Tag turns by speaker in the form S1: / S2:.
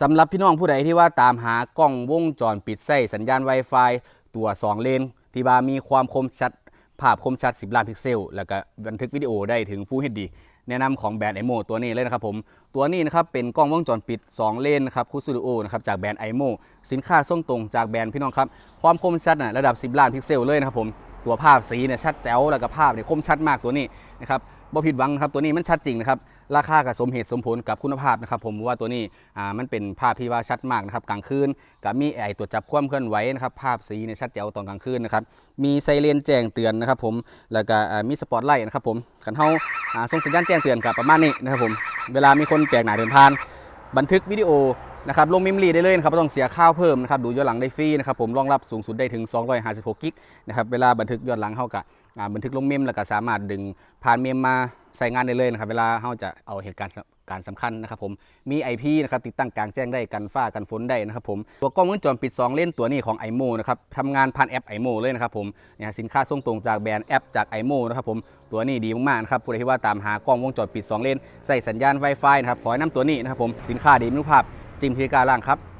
S1: สำหรับพี่น้องผู้ใดที่ว่าตามหากล้องวงจรปิดใส่สัญญาณ Wi-Fi ตัว 2 เลน ที่ว่ามีความคมชัด ภาพคมชัด 10 ล้านพิกเซล แล้วก็บันทึกวิดีโอได้ถึง Full HD แนะนำของแบรนด์ไอโมตัวนี้เลยนะครับผม ตัวนี้นะครับเป็นกล้องวงจรปิด 2 เลนนะครับคูสตูดิโอนะครับจากแบรนด์ไอโมสินค้าส่งตรงจากแบรนด์พี่น้องครับ ความคมชัดนะระดับ 10 ล้านพิกเซลเลยนะครับผม ตัวภาพสีเนี่ยชัดแจ๋วแล้วก็ภาพเนี่ยคมชัดมากตัวนี้นะครับบ่ผิดหวังครับตัวนี้มันชัดจริงนะครับราคากับสมเหตุสมผลกับคุณภาพนะครับผมว่าตัวนี้อ่ามันเป็นภาพที่ว่าชัดมากนะครับกลางคืนกับมีไอตัวจับความเคลื่อนไหวนะครับภาพสีเนี่ยชัดแจ๋วตอนกลางคืนนะครับมีไซเรนแจ้งเตือนนะครับผมแล้วก็มีสปอตไลท์นะครับผมกันเฮาอ่าส่งสัญญาณแจ้งเตือนกับประมาณนี้นะครับผมเวลามีคนแปลกหน้าเดินผ่าน บันทึกวิดีโอ นะครับลงเมมโมรีได้เลยนะครับไม่ต้องเสียค่าเพิ่มนะครับดูย้อนหลังได้ฟรีนะครับผมรองรับสูงสุดได้ถึง 256 กิกนะครับเวลาบันทึกย้อนหลังเฮากับบันทึกลงเมมแล้วก็สามารถดึงผ่านเมมมา ใส่งานได้เลยนะครับ เวลาเฮาจะเอาเหตุการณ์การสำคัญนะครับผมมี IP นะครับติดตั้งกลางแจ้งได้กันฟ้ากันฝนได้นะครับผมตัวกล้องวงจรปิด 2 เลนตัวนี้ของ iMo นะครับทำงานผ่านแอป iMo เลยนะครับผมเนี่ยสินค้าส่งตรงจากแบรนด์แอปจาก iMo นะครับผมตัวนี้ดีมากๆนะครับผู้ใดที่ว่าตามหากล้องวงจรปิด 2 เลนใส่สัญญาณ Wi-Fi นะครับขอแนะนำตัวนี้นะครับผมสินค้าดีมีรูปภาพจิมพิการล่างครับ